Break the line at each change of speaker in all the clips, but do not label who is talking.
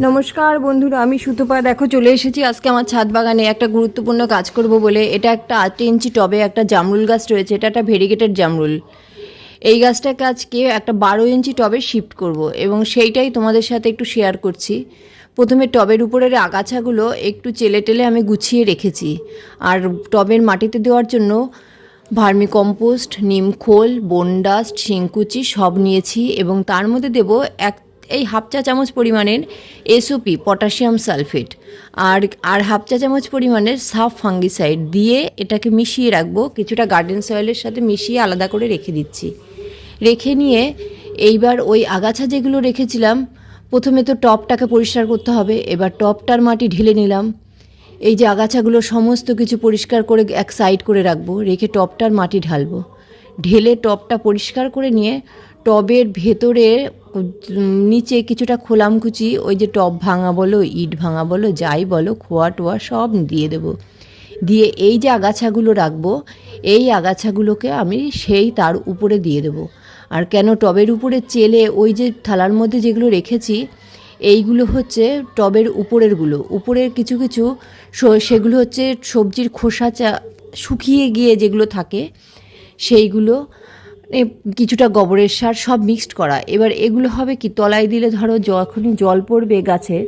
নমস্কার বন্ধুরা, আমি সুতপা। দেখো, চলে এসেছি আজকে আমার ছাদ বাগানে। একটা গুরুত্বপূর্ণ কাজ করব বলে। এটা একটা আট ইঞ্চি টবে একটা জামরুল গাছ রয়েছে। এটা একটা ভেরিগেটেড জামরুল। এই গাছটাকে আজকে একটা বারো ইঞ্চি টবে শিফট করব এবং সেইটাই তোমাদের সাথে একটু শেয়ার করছি। প্রথমে টবের উপরের আগাছাগুলো একটু চেলে টেলে আমি গুছিয়ে রেখেছি। আর টবের মাটিতে দেওয়ার জন্য ভার্মি কম্পোস্ট নিমখোল বনডাস্ট, শিংকুচি সব নিয়েছি এবং তার মধ্যে দেব এক এই হাফ চা চামচ পরিমাণের এসওপি পটাশিয়াম সালফেট আর আর হাফ চা চামচ পরিমাণের সাফ ফাঙ্গিসাইড দিয়ে এটাকে মিশিয়ে রাখব। কিছুটা গার্ডেন সয়েলের সাথে মিশিয়ে আলাদা করে রেখে দিচ্ছি। রেখে নিয়ে এইবার ওই আগাছা যেগুলো রেখেছিলাম, প্রথমে তো টপটাকে পরিষ্কার করতে হবে, এবার টপটার মাটি ঢেলে নিলাম। এই যে আগাছাগুলো সমস্ত কিছু পরিষ্কার করে এক সাইড করে রাখব, রেখে টপটার মাটি ঢালবো। ঢেলে টপটা পরিষ্কার করে নিয়ে টবের ভেতরে, নিচে কিছুটা খোলামকুচি ওই যে টব ভাঙা বলো, ইট ভাঙা বলো, যাই বলো, খোয়া টোয়া সব দিয়ে দেবো। দিয়ে এই যে আগাছাগুলো রাখব, এই আগাছাগুলোকে আমি সেই তার উপরে দিয়ে দেবো। আর কেন টবের উপরে চেলে ওই যে থালার মধ্যে যেগুলো রেখেছি, এইগুলো হচ্ছে টবের উপরেরগুলো উপরের কিছু কিছু সেগুলো হচ্ছে সবজির খোসা চা, শুকিয়ে গিয়ে যেগুলো থাকে, সেইগুলো কিছুটা গোবরের সার সব মিক্সড করা। এবার এগুলো হবে কি, তলায় দিলে ধরো যখনই জল পড়বে গাছে,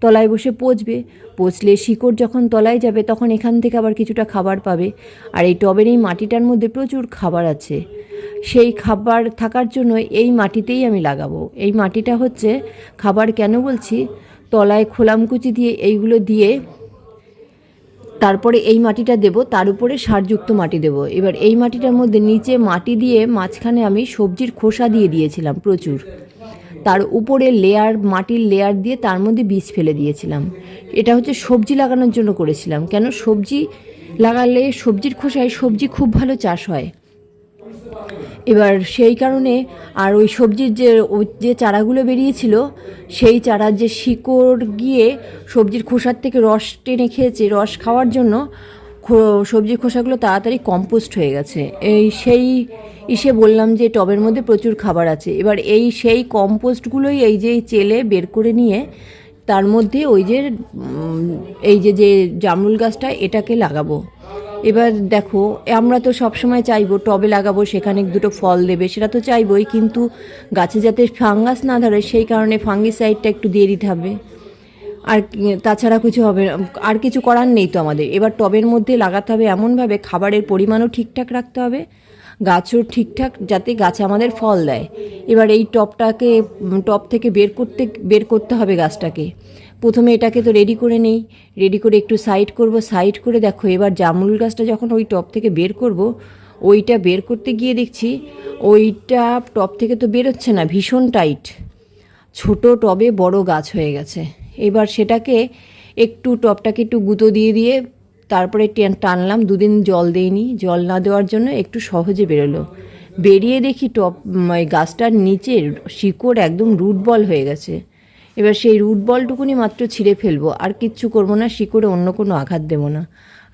তলায় বসে পচবে। পচলে শিকড় যখন তলায় যাবে, তখন এখান থেকে আবার কিছুটা খাবার পাবে। আর এই টবের এই মাটিটার মধ্যে প্রচুর খাবার আছে। সেই খাবার থাকার জন্য এই মাটিতেই আমি লাগাবো। এই মাটিটা হচ্ছে, খাবার কেন বলছি, তলায় খোলামকুচি দিয়ে এইগুলো দিয়ে তারপরে এই মাটিটা দেব, তার উপরে সারযুক্ত মাটি দেব। এবার এই মাটিটার মধ্যে নিচে মাটি দিয়ে মাঝখানে আমি সবজির খোসা দিয়ে দিয়েছিলাম প্রচুর। তার উপরে লেয়ার মাটির লেয়ার দিয়ে তার মধ্যে বীজ ফেলে দিয়েছিলাম। এটা হচ্ছে সবজি লাগানোর জন্য করেছিলাম। কেন? সবজি লাগালে সবজির খোসায় সবজি খুব ভালো চাষ হয়। এবার সেই কারণে আর ওই সবজির যে যে চারাগুলো বেরিয়েছিল, সেই চারার যে শিকড় গিয়ে সবজির খোসার থেকে রস টেনে খেয়েছে, রস খাওয়ার জন্য সবজির খোসাগুলো তাড়াতাড়ি কম্পোস্ট হয়ে গেছে। এই সেই ইসে বললাম যে টবের মধ্যে প্রচুর খাবার আছে। এবার এই সেই কম্পোস্টগুলোই এই যে চেলে বের করে নিয়ে তার মধ্যে ওই যে এই যে যে জামরুল গাছটা এটাকে লাগাবো। এবার দেখো, আমরা তো সবসময় চাইব টবে লাগাবো, সেখানে দুটো ফল দেবে, সেটা তো চাইবোই, কিন্তু গাছে যাতে ফাঙ্গাস না ধরে, সেই কারণে ফাঙ্গিসাইডটা একটু দিয়ে দিতে হবে। আর তাছাড়া কিছু হবে। আর কিছু করার নেই তো আমাদের। এবার টবের মধ্যে লাগাতে হবে এমনভাবে, খাবারের পরিমাণও ঠিকঠাক রাখতে হবে, গাছও ঠিকঠাক, যাতে গাছে আমাদের ফল দেয়। এবার এই টবটাকে টব থেকে বের করতে বের করতে হবে গাছটাকে। প্রথমে এটাকে তো রেডি করে নেই রেডি করে একটু সাইড করব সাইড করে দেখো এবার জামুল গাছটা যখন ওই টব থেকে বের করব, ওইটা বের করতে গিয়ে দেখছি ওইটা টব থেকে তো বেরোচ্ছে না, ভীষণ টাইট ছোট টবে বড় গাছ হয়ে গেছে। এবার সেটাকে একটু টবটাকে একটু গুঁতো দিয়ে দিয়ে তারপরে টেন- টানলাম, দুদিন জল দেইনি, জল না দেওয়ার জন্য একটু সহজে বেরোলো। বেরিয়ে দেখি ওই গাছটার নিচে শিকড় একদম রুট বল হয়ে গেছে। এবার সেই রুট বলটুকুনি মাত্র ছিঁড়ে ফেলব, আর কিচ্ছু করব না, শিকড়ে অন্য কোনো আঘাত দেবো না।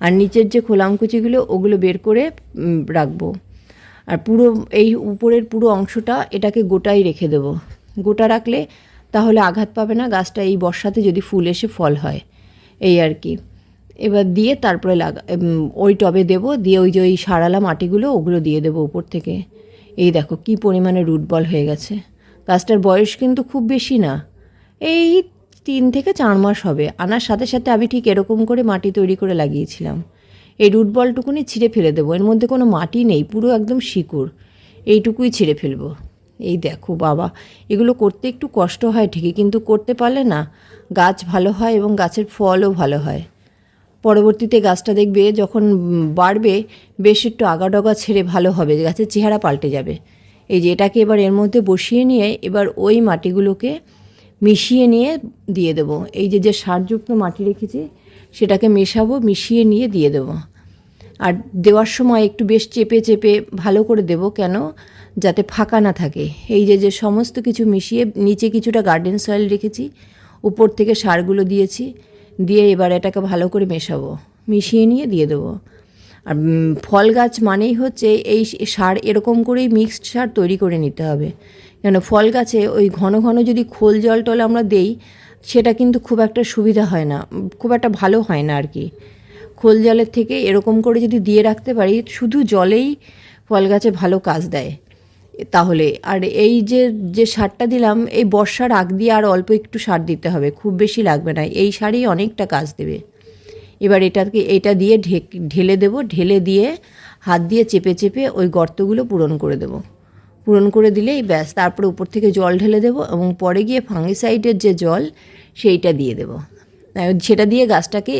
আর নিচের যে খোলামকুচিগুলো ওগুলো বের করে রাখব। আর পুরো, এই উপরের পুরো অংশটা এটাকে গোটাই রেখে দেবো। গোটা রাখলে তাহলে আঘাত পাবে না, গাছটা এই বর্ষাতে যদি ফুল এসে ফল হয়। এই আর কি। এবার দিয়ে তারপরে লাগা ওই টবে দেবো, দিয়ে ওই যে ওই সারালা মাটিগুলো, ওগুলো দিয়ে দেবো উপর থেকে। এই দেখো কি পরিমাণে রুট বল হয়ে গেছে। গাছটার বয়স কিন্তু খুব বেশি না। এই তিন থেকে চার মাস হবে। আনার সাথে সাথে আমি ঠিক এরকম করে মাটি তৈরি করে লাগিয়েছিলাম। এই রুট বলটুকুনি ছিঁড়ে ফেলে দেবো। এর মধ্যে কোনো মাটি নেই, পুরো একদম শিকড়। এইটুকুই ছিঁড়ে ফেলব। এই দেখো বাবা, এগুলো করতে একটু কষ্ট হয় ঠিকই, কিন্তু করতে পারলে না, গাছ ভালো হয় এবং গাছের ফলও ভালো হয়। পরবর্তীতে গাছটা দেখবে যখন বাড়বে, বেশ একটু আগাডগা ছেড়ে ভালো হবে, গাছের চেহারা পাল্টে যাবে। এই যে এটাকে এবার এর মধ্যে বসিয়ে নিয়ে এবার ওই মাটিগুলোকে মিশিয়ে নিয়ে দিয়ে দেবো। এই যে যে সারযুক্ত মাটি রেখেছি, সেটাকে মেশাবো, মিশিয়ে নিয়ে দিয়ে দেবো। আর দেওয়ার সময় একটু বেশ চেপে চেপে ভালো করে দেবো কেন? যাতে ফাঁকা না থাকে। এই যে যে সমস্ত কিছু মিশিয়ে নিচে কিছুটা গার্ডেন সয়েল রেখেছি, উপর থেকে সারগুলো দিয়েছি, দিয়ে এবার এটাকে ভালো করে মেশাবো, মিশিয়ে নিয়ে দিয়ে দেবো। আর ফল গাছ মানেই হচ্ছে এই সার এরকম করেই মিক্সড সার তৈরি করে নিতে হবে। কেন ফল গাছে ওই ঘন ঘন যদি খোল জল টল আমরা দেই, সেটা কিন্তু খুব একটা সুবিধা হয় না, খুব একটা ভালো হয় না আর কি। খোল জলের থেকে এরকম করে যদি দিয়ে রাখতে পারি, শুধু জলেই ফল গাছে ভালো কাজ দেয়। তাহলে আর এই যে যে সারটা দিলাম, এই বর্ষার আগ দিয়ে আর অল্প একটু সার দিতে হবে, খুব বেশি লাগবে না, এই সারই অনেকটা কাজ দেবে। এবার এটাকে, এটা দিয়ে ঢেলে দেবো, ঢেলে দিয়ে হাত দিয়ে চেপে চেপে ওই গর্তগুলো পূরণ করে দেবো। পূরণ করে দিলেই ব্যাস, তারপরে উপর থেকে জল ঢেলে দেবো এবং পরে গিয়ে ফাঙ্গিসাইডের যে জল, সেইটা দিয়ে দেবো। সেটা দিয়ে গাছটাকে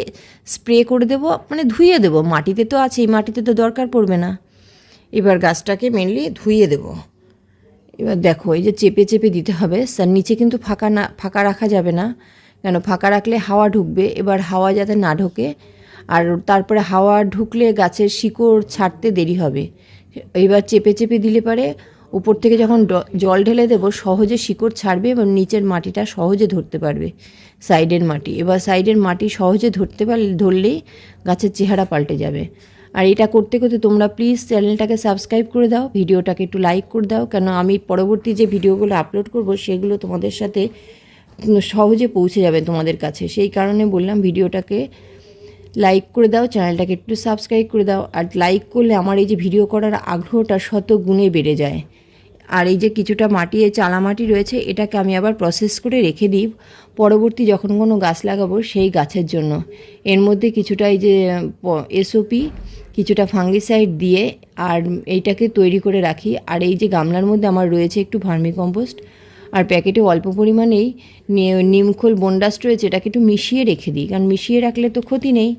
স্প্রে করে দেবো মানে ধুয়ে দেবো। মাটিতে তো আছেই, মাটিতে তো দরকার পড়বে না। এবার গাছটাকে মেনলি ধুইয়ে দেবো। এবার দেখো, এই যে চেপে চেপে দিতে হবে। স্যার, নিচে কিন্তু ফাঁকা না, ফাঁকা রাখা যাবে না। কেন? ফাঁকা রাখলে হাওয়া ঢুকবে। এবার হাওয়া যাতে না ঢোকে, আর তারপরে হাওয়া ঢুকলে গাছের শিকড় ছাড়তে দেরি হবে। এবার চেপে চেপে দিলে পারে উপর থেকে যখন জল ঢেলে দেবো, সহজে শিকড় ছাড়বে এবং নিচের মাটিটা সহজে ধরতে পারবে, সাইডের মাটি। এবার সাইডের মাটি সহজে ধরতে পারলে, ধরলেই গাছের চেহারা পাল্টে যাবে। আর এটা করতে করতে তোমরা প্লিজ চ্যানেলটাকে সাবস্ক্রাইব করে দাও, ভিডিওটাকে একটু লাইক করে দাও কেন আমি পরবর্তী যে ভিডিওগুলো আপলোড করব, সেগুলো তোমাদের সাথে সহজে পৌঁছে যাবে তোমাদের কাছে। সেই কারণে বললাম, ভিডিওটাকে লাইক করে দাও চ্যানেলটাকে একটু সাবস্ক্রাইব করে দাও। আর লাইক করলে আমার এই যে ভিডিও করার আগ্রহটা শত গুণে বেড়ে যায়। আর এই যে কিছুটা মাটি, এই চালা মাটি রয়েছে, এটাকে আমি আবার প্রসেস করে রেখে দিই। পরবর্তী যখন কোনো গাছ লাগাবো, সেই গাছের জন্য। এর মধ্যে কিছুটা এই যে এসওপি কিছুটা ফাঙ্গিসাইড দিয়ে আর এইটাকে তৈরি করে রাখি। আর এই যে গামলার মধ্যে আমার রয়েছে একটু ভার্মি কম্পোস্ট আর প্যাকেটে অল্প পরিমাণেই নিমখোল বন্ডাস্ট রয়েছে, এটাকে একটু মিশিয়ে রেখে দিই। কারণ মিশিয়ে রাখলে তো ক্ষতি নেই।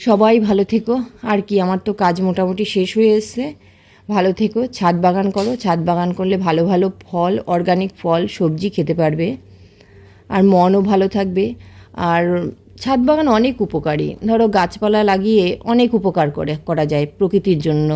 সবাই ভালো থেকো। আর কি, আমার তো কাজ মোটামুটি শেষ হয়ে এসছে। ভালো থেকো, ছাদ বাগান করো, ছাদ বাগান করলে ভালো ভালো ফল অর্গানিক ফল, সবজি খেতে পারবে। আর মনও ভালো থাকবে। আর ছাদ বাগান অনেক উপকারী। ধরো গাছপালা লাগিয়ে অনেক উপকার করে, করা যায় প্রকৃতির জন্য।